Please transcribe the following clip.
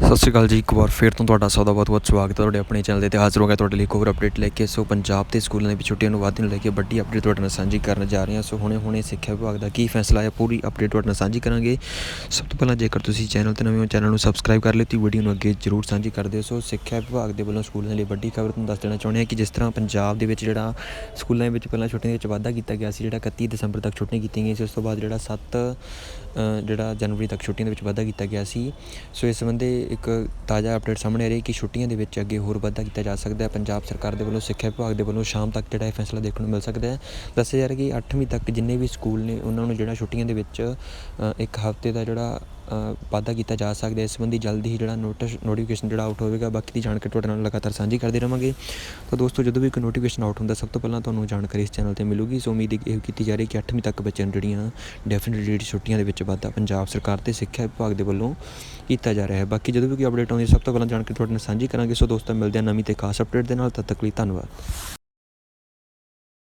ਸਤਿ ਸ਼੍ਰੀ ਅਕਾਲ ਜੀ, ਇੱਕ ਵਾਰ ਫੇਰ ਤੋਂ ਤੁਹਾਡਾ ਸਭ ਦਾ ਬਹੁਤ ਬਹੁਤ ਸਵਾਗਤ ਹੈ ਤੁਹਾਡੇ ਆਪਣੇ ਚੈਨਲ ਦੇ ਤੇ ਹਾਜ਼ਰ ਹੋ ਗਿਆ ਤੁਹਾਡੇ ਲਈ ਇੱਕ ਹੋਰ ਅਪਡੇਟ ਲੈ ਕੇ। ਸੋ ਪੰਜਾਬ ਦੇ ਸਕੂਲਾਂ ਦੇ ਵਿੱਚ ਛੁੱਟੀਆਂ ਨੂੰ ਵਾਧੇ ਨੂੰ ਲੈ ਕੇ ਵੱਡੀ ਅਪਡੇਟ ਤੁਹਾਡੇ ਨਾਲ ਸਾਂਝੀ ਕਰਨ ਜਾ ਰਹੇ ਹਾਂ। ਸੋ ਹੁਣੇ ਹੁਣੇ ਸਿੱਖਿਆ ਵਿਭਾਗ ਦਾ ਕੀ ਫੈਸਲਾ ਹੈ, ਪੂਰੀ ਅਪਡੇਟ ਤੁਹਾਡੇ ਨਾਲ ਸਾਂਝੀ ਕਰਾਂਗੇ। ਸਭ ਤੋਂ ਪਹਿਲਾਂ ਜੇਕਰ ਤੁਸੀਂ ਚੈਨਲ ਤੇ ਨਵੇਂ ਹੋ, ਚੈਨਲ ਨੂੰ ਸਬਸਕ੍ਰਾਈਬ ਕਰ ਲਿਓ ਤੇ ਵੀਡੀਓ ਨੂੰ ਅੱਗੇ ਜਰੂਰ ਸਾਂਝੀ ਕਰ ਦਿਓ। ਸੋ ਸਿੱਖਿਆ ਵਿਭਾਗ ਦੇ ਵੱਲੋਂ ਸਕੂਲਾਂ ਲਈ ਵੱਡੀ ਖਬਰ ਤੁਹਾਨੂੰ ਦੱਸ ਦੇਣਾ ਚਾਹੁੰਦੇ ਹਾਂ ਕਿ ਜਿਸ ਤਰ੍ਹਾਂ ਪੰਜਾਬ ਦੇ ਵਿੱਚ ਜਿਹੜਾ ਸਕੂਲਾਂ ਦੇ ਵਿੱਚ ਪਹਿਲਾਂ ਛੁੱਟੀਆਂ ਦੇ ਵਿੱਚ ਵਾਧਾ ਕੀਤਾ ਗਿਆ ਸੀ, ਜਿਹੜਾ 31 ਦਸੰਬਰ ਤੱਕ ਛੁੱਟੀਆਂ ਕੀਤੀਆਂ ਗਈਆਂ ਸੀ, ਉਸ ਤੋਂ ਬਾਅਦ ਜਿਹੜਾ 7 ਜਿਹੜਾ ਜਨਵਰੀ ਤੱਕ ਛੁੱਟੀਆਂ ਦੇ ਵਿੱਚ ਵਾਧਾ ਕੀਤਾ ਗਿਆ ਸੀ। ਸੋ ਇਸ ਸੰਬੰਧੀ ਇੱਕ ਤਾਜ਼ਾ ਅਪਡੇਟ ਸਾਹਮਣੇ ਆ ਰਹੀ ਹੈ ਕਿ ਛੁੱਟੀਆਂ ਦੇ ਵਿੱਚ ਅੱਗੇ ਹੋਰ ਵਾਧਾ ਕੀਤਾ ਜਾ ਸਕਦਾ ਹੈ। ਪੰਜਾਬ ਸਰਕਾਰ ਦੇ ਵੱਲੋਂ, ਸਿੱਖਿਆ ਵਿਭਾਗ ਦੇ ਵੱਲੋਂ ਸ਼ਾਮ ਤੱਕ ਜਿਹੜਾ ਇਹ ਫੈਸਲਾ ਦੇਖਣ ਨੂੰ ਮਿਲ ਸਕਦਾ ਹੈ। ਦੱਸਿਆ ਜਾ ਰਿਹਾ ਕਿ ਅੱਠਵੀਂ ਤੱਕ ਜਿੰਨੇ ਵੀ ਸਕੂਲ ਨੇ, ਉਹਨਾਂ ਨੂੰ ਜਿਹੜਾ ਛੁੱਟੀਆਂ ਦੇ ਵਿੱਚ ਇੱਕ ਹਫ਼ਤੇ ਦਾ ਜਿਹੜਾ ਵਾਧਾ ਕੀਤਾ ਜਾ ਸਕਦਾ ਇਸ ਸੰਬੰਧੀ ਜਲਦੀ ਹੀ ਜਿਹੜਾ ਨੋਟਿਸ ਨੋਟੀਫਿਕੇਸ਼ਨ ਜਿਹੜਾ ਆਊਟ ਹੋਵੇਗਾ, ਬਾਕੀ ਦੀ ਜਾਣਕਾਰੀ ਤੁਹਾਡੇ ਨਾਲ ਲਗਾਤਾਰ ਸਾਂਝੀ ਕਰਦੇ ਰਵਾਂਗੇ। ਤਾਂ ਦੋਸਤੋ, ਜਦੋਂ ਵੀ ਕੋਈ ਨੋਟੀਫਿਕੇਸ਼ਨ ਆਊਟ ਹੁੰਦਾ, ਸਭ ਤੋਂ ਪਹਿਲਾਂ ਤੁਹਾਨੂੰ ਜਾਣਕਾਰੀ ਇਸ ਚੈਨਲ ਤੇ ਮਿਲੂਗੀ। ਸੋ ਉਮੀਦ ਇਹ ਕੀਤੀ ਜਾ ਰਹੀ ਹੈ ਕਿ 8ਵੀਂ ਤੱਕ ਬੱਚਿਆਂ ਨੂੰ ਜਿਹੜੀਆਂ ਡੈਫੀਨਿਟਲੀ ਜਿਹੜੀ ਛੁੱਟੀਆਂ ਦੇ ਵਿੱਚ ਵਾਧਾ ਪੰਜਾਬ ਸਰਕਾਰ ਤੇ ਸਿੱਖਿਆ ਵਿਭਾਗ ਦੇ ਵੱਲੋਂ ਕੀਤਾ ਜਾ ਰਿਹਾ ਹੈ। ਬਾਕੀ ਜਦੋਂ ਵੀ ਕੋਈ ਅਪਡੇਟ ਆਉਂਦੀ ਹੈ, ਸਭ ਤੋਂ ਪਹਿਲਾਂ ਜਾਣਕਾਰੀ ਤੁਹਾਡੇ ਨਾਲ ਸਾਂਝੀ ਕਰਾਂਗੇ। ਸੋ ਦੋਸਤੋ, ਮਿਲਦੇ ਹਾਂ ਨਵੀਂ ਤੇ ਖਾਸ ਅਪਡੇਟ ਦੇ ਨਾਲ। ਤਦ ਤੱਕ ਲਈ ਧੰਨਵਾਦ।